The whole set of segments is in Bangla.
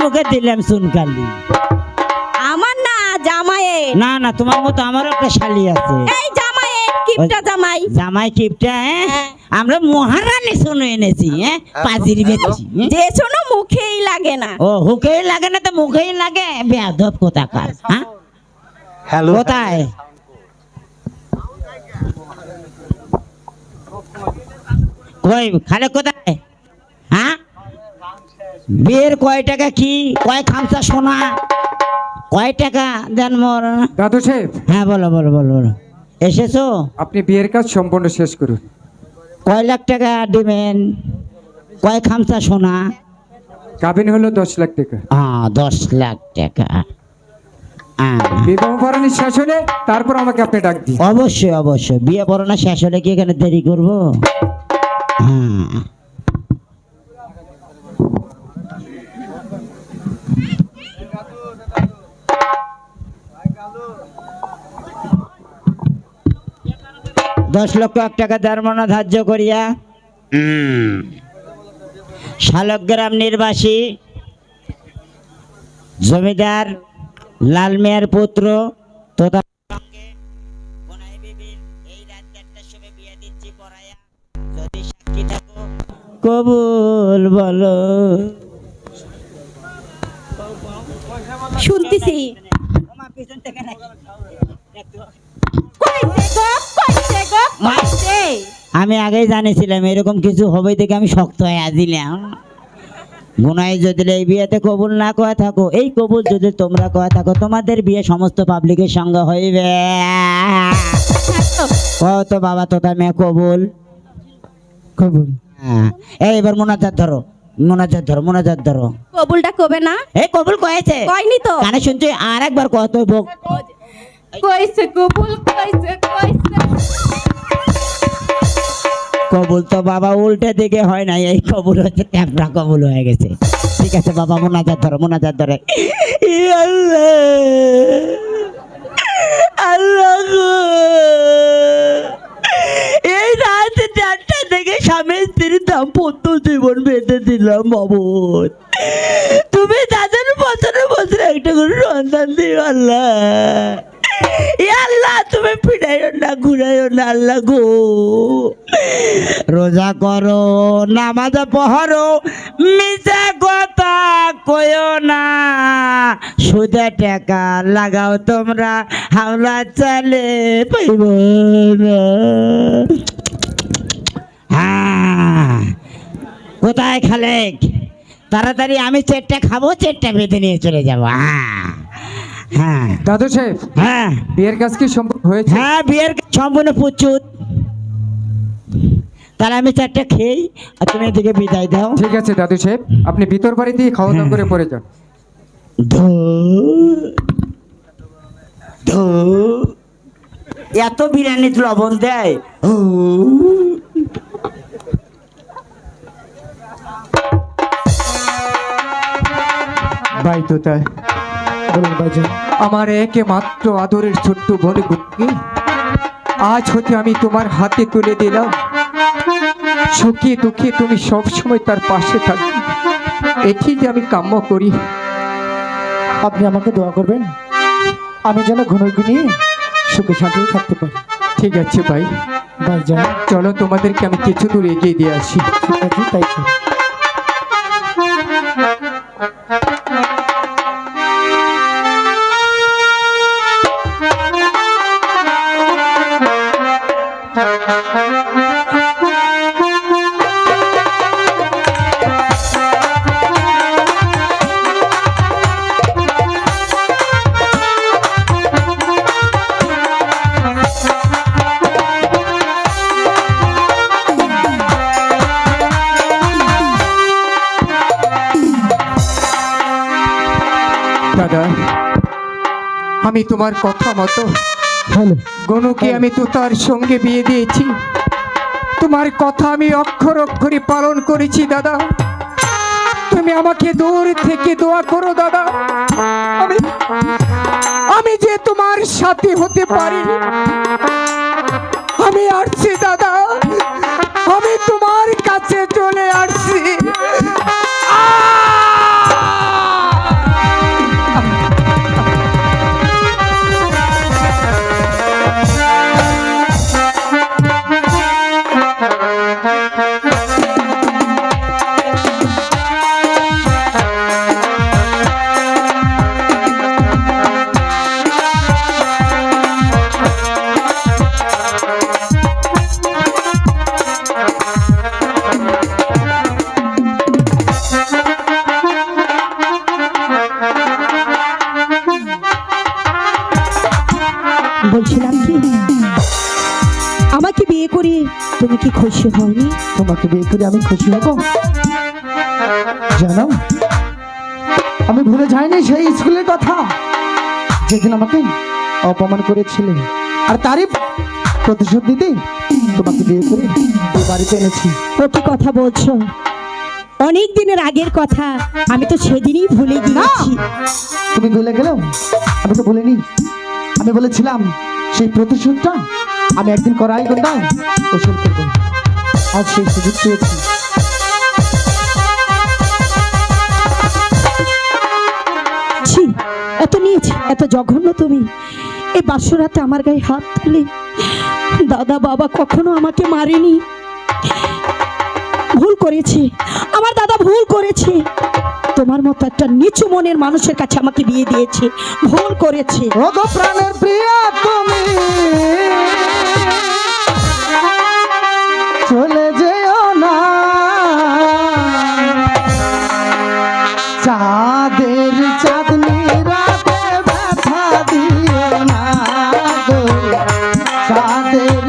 মুখে দিলাম সুনকালি আমার না জামাইয়ের। না না তোমার মতো আমারও একটা শালি আছে। এই জামাইয়ের কিপটা জামাই। জামাই কিপটা হ্যাঁ? হ্যাঁ। আমরা মহারানী শুনে এনেছি হ্যাঁ? পাজির বেচি যে শোনো মুখেই লাগে না। ও হুকেই লাগে না তো মুখেই লাগে? বেয়াদব কোথাকার হ্যাঁ? হ্যালো। কোথায়? কই খালে কোথায়? হ্যাঁ? বিয়ের কয় টাকা কি? কয় খামচা সোনা? কয় টাকা দেন মোর? দাদু সাহেব। হ্যাঁ বলো বলো বলো বলো। এসেছ? আপনি বিয়ের কাজ সম্পূর্ণ শেষ করুন। কয় লাখ টাকা দিবেন? কয় খামচা সোনা? কাবিন হলো দশ লাখ টাকা। হ্যাঁ দশ লাখ টাকা। হ্যাঁ বিবাহ পড়ানি শেষ হলে তারপর আমাকে আপনি ডাক দিন। অবশ্যই অবশ্যই। বিয়ে পড়ানো শেষ হলে কি এখানে দেরি করব? হ্যাঁ। দশ লক্ষ এক টাকা ধর্মনা ধার্য করিয়া? শালগ্রাম নির্বাসী জমিদার লাল মিয়ার পুত্র তথা বোনাই বিবির এই আমি আগেই জানিছিলাম এরকম কিছু হবে দেখে আমি শক্ত হয়ে আজিলাম গুনাই যদি এই বিয়েতে কবুল না কয়ে থাকো এই কবুল যদি তোমরা কয়ে থাকো তোমাদের বিয়ে সমস্ত পাবলিকের সঙ্গে হইবে। তো বাবা তোতা মেয়ে কবুল? কবুল। হ্যাঁ। এই এবার মোনাজাত ধরো মোনাজাত ধরো মোনাজাত ধরো। কবুলটা কবে না? এই কবুল কয়েছে। কয়নি তো? কানে শুনছি আর একবার কত কইছে কবুল কইছে কইছে কবুল তো বাবা উল্টে দিকে হয় না এই কবুল হচ্ছে ট্যাপরা কবুল হয়ে গেছে। ঠিক আছে বাবা, মোনাজাত ধরো, মোনাজাত ধরে। এই রাত চারটা থেকে স্বামী স্ত্রীর দাম্পত্য জীবন বেঁধে দিলাম বাবদ তুমি তাদের বছরে বছরে একটা করে সন্তান দিও আল্লাহ। আল্লাহ, তুমি রোজা করো, নামাজ পহরো মিশা কথা কয়ো না। সুদে টাকা লাগাও তোমরা, হাওলা চালে পাইব হ্যাঁ কোথায় খালেক? তাড়াতাড়ি আমি চেটটা খাব, চেটটা বেঁধে নিয়ে চলে যাব। হ্যাঁ। হ্যাঁ দাদু সাহেব হ্যাঁ। বিয়ের কাজ কি সম্পূর্ণ হয়েছে? হ্যাঁ বিয়ের সম্পূর্ণ প্রচুর। তাহলে আমি চারটা খেয়েই আর তুমি এদিকে বিদায় দাও। ঠিক আছে দাদু সাহেব। আপনি ভিতর বাড়ি দিয়ে খাওয়া দাওয়া করে পরে যান। এত বিরিয়ানির লবণ দেয়। বাই তো তাই আমার একে মাত্র আদরের ছোট্ট বোনে গুটকি আজ হতে আমি তোমার হাতে তুলে দিলাম। সুখে দুঃখে তুমি সব সময় তার পাশে থাকবে এটি যে আমি কাম্য করি। আপনি আমাকে দোয়া করবেন। আমি যেন ঘন ঘনিয়ে সুখে শান্তি থাকতে পারি। ঠিক আছে ভাই। ভাই যান চলো তোমাদেরকে আমি কিছু দূর এগিয়ে দিয়ে আসি। ঠিক আছে তাই চল। আমি তোমার কথা মতো। গনুকে আমি তো তার সঙ্গে বিয়ে দিয়েছি। তোমার কথা আমি অক্ষর অক্ষরে পালন করেছি দাদা। তুমি আমাকে দূর থেকে দোয়া করো দাদা। আমি আমি যে তোমার সাথে হতে পারি আমি আসছি দাদা। খুশি হওনি তোমাকে বিয়ে করে আমি খুশি হব? জানো আমি ভুলে যাইনি সেই স্কুলের কথা। যেদিন আমাকে অপমান করেছিলে। আর তারই প্রতিশোধ দিতে তোমাকে বিয়ে করে বাড়িতে এনেছি। ও কি কথা বলছো? অনেক দিনের আগের কথা। আমি তো সেদিনই ভুলে গিয়েছি। তুমি ভুলে গেলেও আমি তো ভুলিনি। আমি বলেছিলাম সেই প্রতিশোধটা আমি একদিন করাই করতাম ওষুধ করব। আজ সেই সুযোগ পেয়েছি। ছি এত নিচ এত জঘন্য তুমি। এই বাসরাতে আমার গায়ে হাত তুলে। দাদা বাবা কখনো আমাকে মারেনি। ভুল করেছে আমার দাদা ভুল করেছে। তোমার মতো একটা নিচু মনের মানুষের কাছে আমাকে বিয়ে দিয়েছে ভুল করেছে। প্রাণের প্রিয়া তুমি। আছে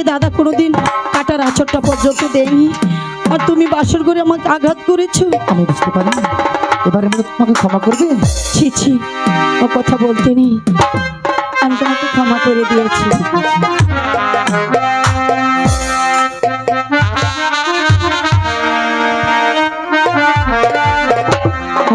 আমাকে দাদা কোনোদিন কাটার আচরটা পর্যন্ত দেয়নি। আর তুমি বাসর করে আমাকে আঘাত করেছ। আমি বুঝতে পারি এবারে আমি তোমাকে ক্ষমা করবে? ছি ছি। ও কথা বলতে নেই। আমি তোমাকে ক্ষমা করে দিয়েছি।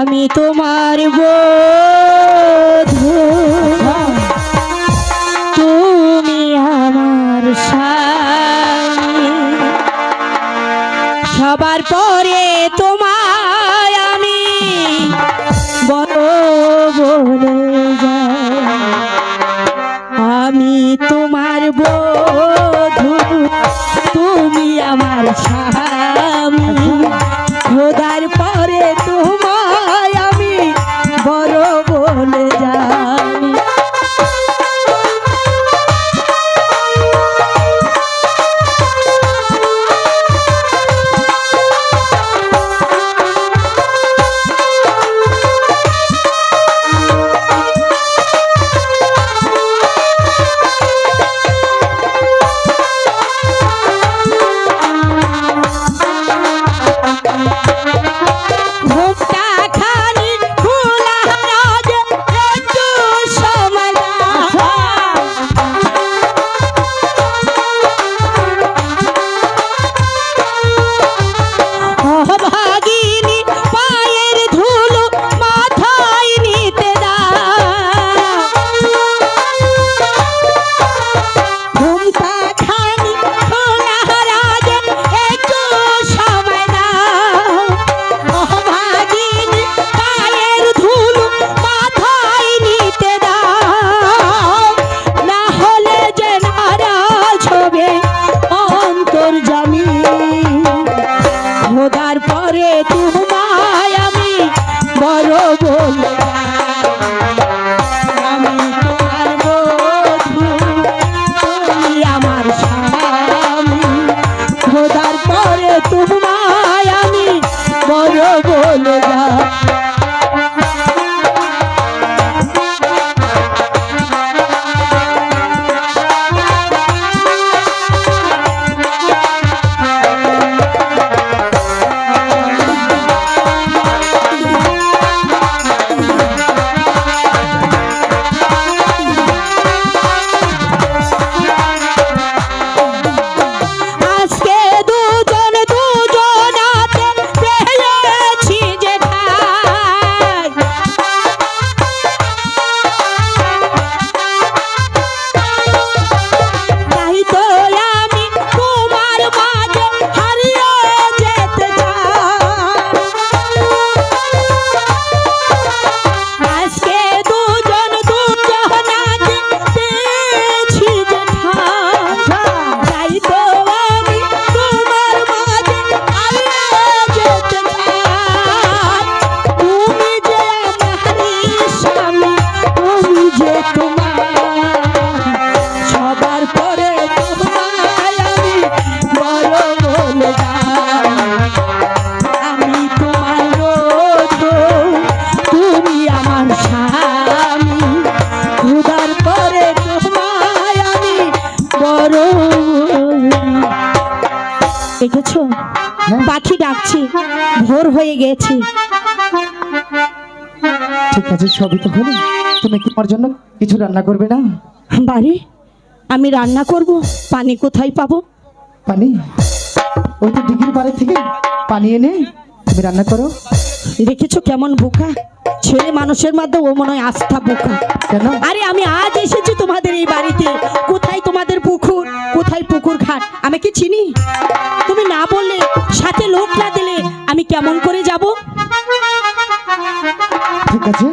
আমি তোমার বধূ সবার পরে তোমায় ভোর হয়ে গেছে। ঠিক আছে সবই তো হলো। তুমি কি আমার জন্য কিছু রান্না করবে না? বাড়ি আমি রান্না করব পানি কোথায় পাবো? পানি? ওই তো ডিগ্রি পাড়ে থেকে পানি এনে তুমি রান্না করো। দেখেছ কেমন বোকা? ছেলে মানুষের মধ্যে ও মনে হয় আস্থা বোকা। কেন? আরে আমি আজ এসেছি তোমাদের এই বাড়িতে। কোথায় তোমাদের পুকুর? কোথায় পুকুর ঘাট? আমি কি চিনি? তুমি না বললে সাথে লোক আমি কেমন করে যাব? ঠিক আছে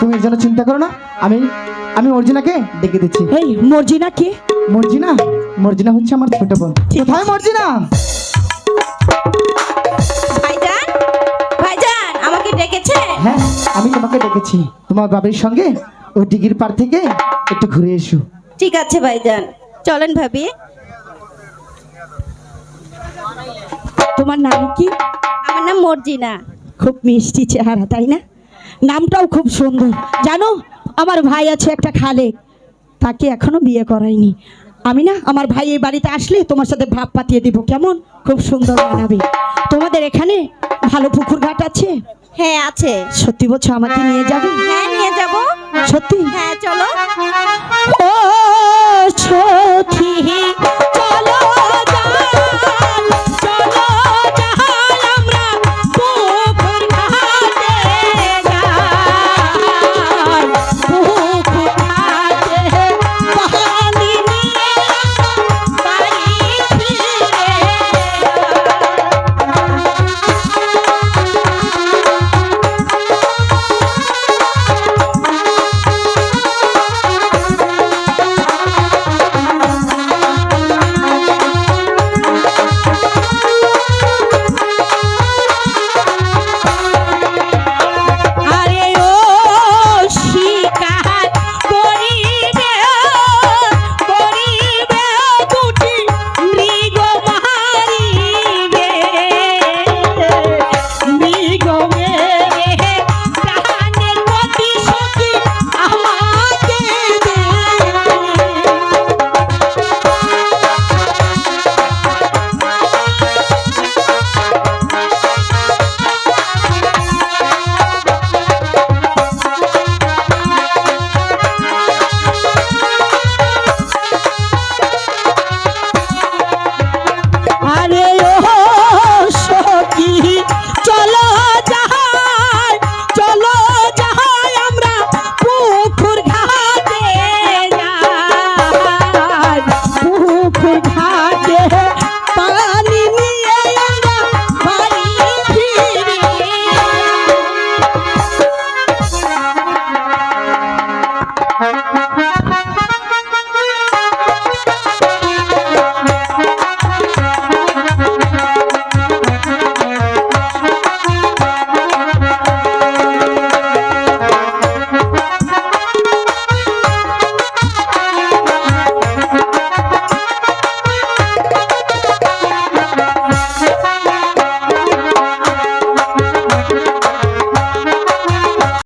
তুমি এর জন্য চিন্তা করো না। আমি আমি অর্জিনাকে ডেকে দিচ্ছি। এই মর্জিনা কে? মর্জিনা মর্জিনা হচ্ছে আমার ছোট বোন। কোথায় মর্জিনা? ভাইজান ভাইজান আমাকে ডেকেছে? হ্যাঁ আমি তোমাকে ডেকেছি। তোমার বাবির সঙ্গে ওই ডিগির পার থেকে একটু ঘুরে এসো। ঠিক আছে ভাইজান। চলেন ভাবি। তোমার নাম কি? আমার নাম মর্জিনা। খুব মিষ্টি চেহারা তাই না? নামটাও খুব সুন্দর। জানো আমার ভাই আছে একটা খালে। তাকে এখনও বিয়ে করাইনি। আমি না আমার ভাই এই বাড়িতে আসলে তোমার সাথে ভাব পাতিয়ে দিব। কেমন? খুব সুন্দর বানাবে। তোমাদের এখানে ভালো পুকুর ঘাট আছে? হ্যাঁ আছে। সত্যি বলছো আমাকে নিয়ে যাবে? হ্যাঁ নিয়ে যাব। সত্যি? হ্যাঁ চলো। ও